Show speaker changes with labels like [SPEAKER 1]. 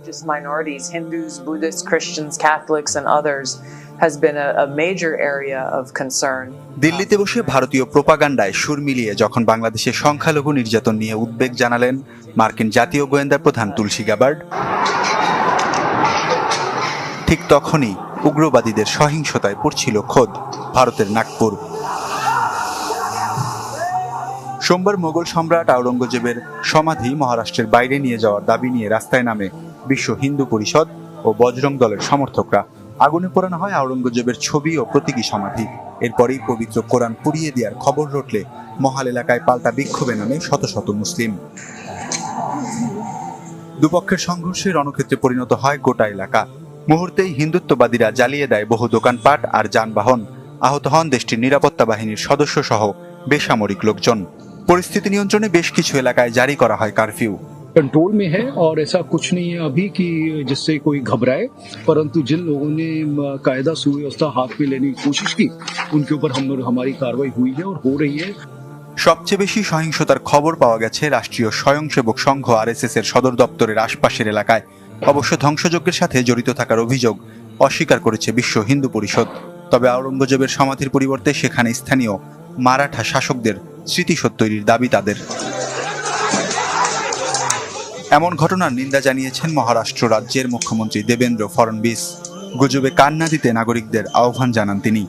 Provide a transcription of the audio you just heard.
[SPEAKER 1] religious minorities, Hindus, Buddhists, Christians, Catholics, and others, has been a, a major area of concern.
[SPEAKER 2] দিল্লিতে বসে ভারতীয় প্রোপাগান্ডায় সুর মিলিয়ে যখন বাংলাদেশের সংখ্যালঘু নির্যাতন নিয়ে উদ্বেগ জানালেন মার্কিন জাতীয় গোয়েন্দা প্রধান তুলসী গ্যাবার্ড ঠিক তখনই উগ্রবাদীদের সহিংসতায় পড়ছিল খোদ ভারতের নাগপুর সোমবার মোগল সম্রাট আওরঙ্গজেবের সমাধি মহারাষ্ট্রের বাইরে নিয়ে যাওয়ার দাবি নিয়ে রাস্তায় নামে বিশ্ব হিন্দু পরিষদ ও বজরং দলের সমর্থকরা। আগুনে পোড়ানো হয় আওরঙ্গজেবের ছবি ও প্রতীকী সমাধি। এরপরেই পবিত্র কোরআন পুড়িয়ে দেওয়ার খবর রটলে মহাল এলাকায় পাল্টা বিক্ষোভে নামে শত শত মুসলিম। দুপক্ষের সংঘর্ষে রণক্ষেত্রে পরিণত হয় গোটা এলাকা। মুহূর্তেই হিন্দুত্ববাদীরা জ্বালিয়ে দেয় বহু দোকানপাট আর যানবাহন। আহত হন দেশটির নিরাপত্তা বাহিনীর সদস্য সহ বেসামরিক লোকজন। পরিস্থিতি নিয়ন্ত্রণে বেশ কিছু এলাকায় জারি করা হয় কারফিউ।
[SPEAKER 3] कंट्रोल में है और ऐसा कुछ नहीं है अभी कि जिससे कोई घबराए परंतु जिन लोगों ने म, कायदा सुव्यवस्था हाथ में लेने की कोशिश की उनके ऊपर हम हमारी कार्रवाई हुई है और हो रही है
[SPEAKER 2] সবচেয়ে বেশি সহিংসতার খবর পাওয়া গেছে রাষ্ট্রীয় স্বয়ংসেবক সংঘ আরএসএস এর সদর দপ্তরের আশপাশের এলাকায় অবশ্য ধ্বংসযজ্ঞের সাথে জড়িত থাকার অভিযোগ অস্বীকার করেছে বিশ্ব হিন্দু পরিষদ তবে আওরঙ্গজেবের সমাধির পরিবর্তে সেখানে স্থানীয় মারাঠা শাসকদের স্মৃতিসৌধ তৈরির দাবি তাদের এমন ঘটনার নিন্দা জানিয়েছেন মহারাষ্ট্র রাজ্যের মুখ্যমন্ত্রী দেবেন্দ্র ফড়নবিস। গুজবে কান্না দিতে নাগরিকদের আহ্বান জানান তিনি।